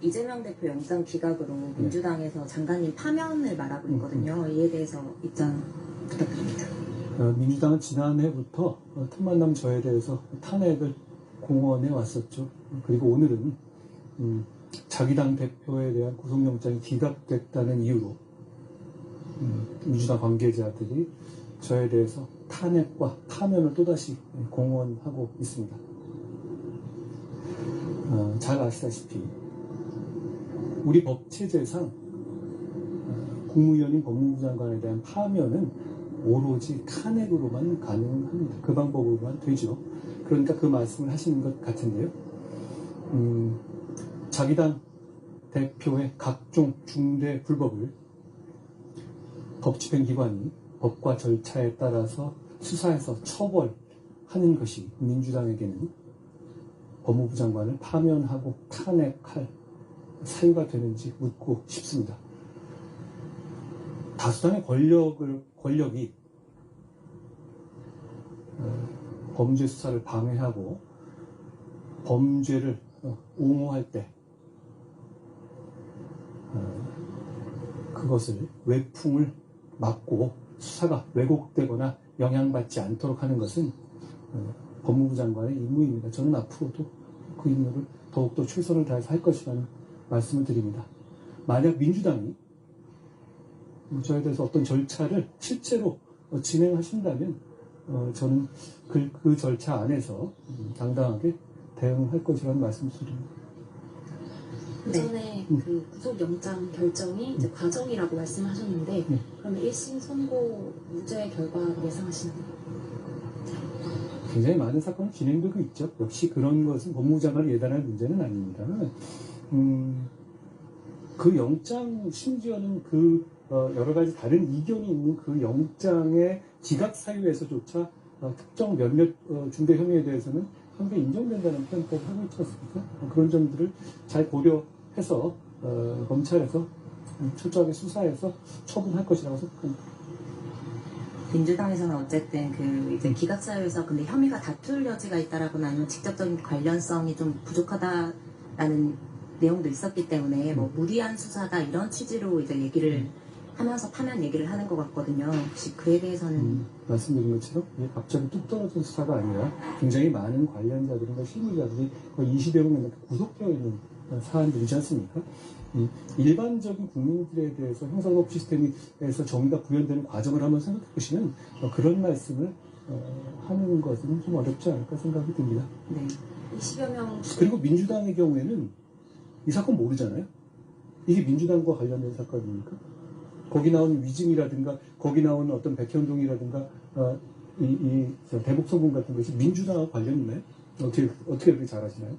이재명 대표 영장 기각으로 민주당에서 장관님 파면을 말하고 있거든요. 이에 대해서 입장 부탁드립니다. 어, 민주당은 지난해부터 어, 틈만남 저에 대해서 탄핵을 공언해 왔었죠. 그리고 오늘은 음, 자기 당 대표에 대한 구속영장이 기각됐다는 이유로 음, 민주당 관계자들이 저에 대해서 탄핵과 파면을 또다시 공언하고 있습니다. 어, 잘 아시다시피 우리 법 체제상 어, 국무위원인 법무부 장관에 대한 파면은 오로지 탄핵으로만 가능합니다. 그 방법으로만 되죠. 그러니까 그 말씀을 하시는 것 같은데요. 음, 자기 당 대표의 각종 중대 불법을 법 집행기관이 법과 절차에 따라서 수사해서 처벌하는 것이 민주당에게는 법무부 장관을 파면하고 탄핵할 사유가 되는지 묻고 싶습니다. 다수당의 권력을 권력이 어, 범죄 수사를 방해하고 범죄를 어, 옹호할 때 어, 그것을 외풍을 막고 수사가 왜곡되거나 영향받지 않도록 하는 것은 어, 법무부 장관의 임무입니다. 저는 앞으로도 그 임무를 더욱더 최선을 다해서 할 것이라는 말씀을 드립니다. 만약 민주당이 저에 대해서 어떤 절차를 실제로 어, 진행하신다면 어, 저는 그, 그 절차 안에서 음, 당당하게 대응할 것이라는 말씀을 드립니다. 그 전에 음. 그 구속영장 결정이 이제 과정이라고 말씀하셨는데 네. 그러면 1심 선고 무죄 결과 예상하시나요? 굉장히 많은 사건이 진행되고 있죠. 역시 그런 것은 법무부 장관을 예단할 문제는 아닙니다. 음, 그 영장, 심지어는 그 어, 여러 가지 다른 이견이 있는 그 영장의 기각 사유에서조차 어, 특정 몇몇 어, 중대 혐의에 대해서는 형사 인정된다는 표현까지 하고 있지 않습니까? 어, 그런 점들을 잘 고려해서 어, 검찰에서 철저하게 수사해서 처분할 것이라고 생각합니다. 민주당에서는 어쨌든 그 이제 기각 사유에서 근데 혐의가 다툴 여지가 있다라거나 아니면 직접적인 관련성이 좀 부족하다라는 내용도 있었기 때문에 뭐 무리한 수사다 이런 취지로 이제 얘기를 하면서 파면 얘기를 하는 것 같거든요. 혹시 그에 대해서는 음, 말씀드린 것처럼 이게 갑자기 뚝 떨어진 수사가 아니라 굉장히 많은 관련자들과 실무자들이 거의 20여 명 넘게 구속되어 있는 사안들이지 않습니까? 음, 일반적인 국민들에 대해서 형사법 시스템에서 정의가 구현되는 과정을 한번 생각해 보시면 어, 그런 말씀을 어, 하는 것은 좀 어렵지 않을까 생각이 듭니다. 네. 20여 명 그리고 민주당의 경우에는 이 사건 모르잖아요. 이게 민주당과 관련된 사건입니까? 거기 나오는 위증이라든가 거기 나오는 어떤 백현동이라든가 어, 이, 이저 대북송금 같은 것이 민주당과 관련 있나요? 어떻게 어떻게 그렇게 잘하시나요?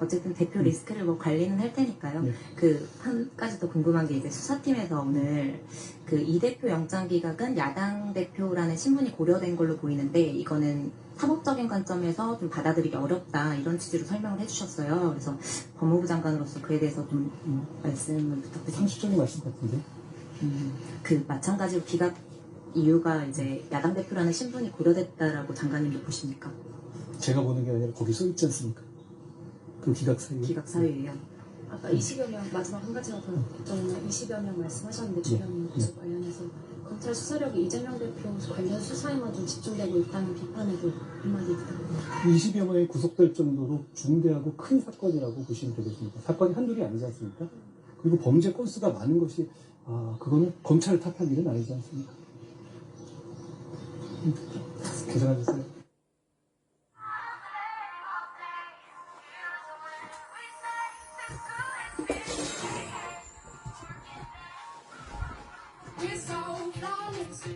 어쨌든 대표 리스크를 뭐 관리는 할 테니까요. 네. 그한 가지 더 궁금한 게 이제 수사팀에서 오늘 그 이 대표 영장 기각은 야당 대표라는 신분이 고려된 걸로 보이는데 이거는 사법적인 관점에서 좀 받아들이기 어렵다 이런 취지로 설명을 해주셨어요. 그래서 법무부 장관으로서 그에 대해서 좀 음, 말씀을 부탁드립니다. 상식적인 말씀 같은데. 음, 그 마찬가지로 기각 이유가 이제 야당 대표라는 신분이 고려됐다라고 장관님도 보십니까? 제가 보는 게 아니라 거기 써 있지 않습니까? 그 기각 사유. 기각 사유예요. 아까 20여 명 마지막 한 가지가 더 여쭤보면 20여 명 말씀하셨는데 주변 구속 관련해서 검찰 수사력이 이재명 대표 관련 수사에만 좀 집중되고 있다는 비판에도 한마디 부탁드립니다. 20여 명이 구속될 정도로 중대하고 큰 사건이라고 보시면 되겠습니다. 사건이 한둘이 아니지 않습니까? 그리고 범죄 건수가 많은 것이 아 그거는 검찰을 탓할 일은 아니지 않습니까? 음, 계산하셨어요? We're so flawless.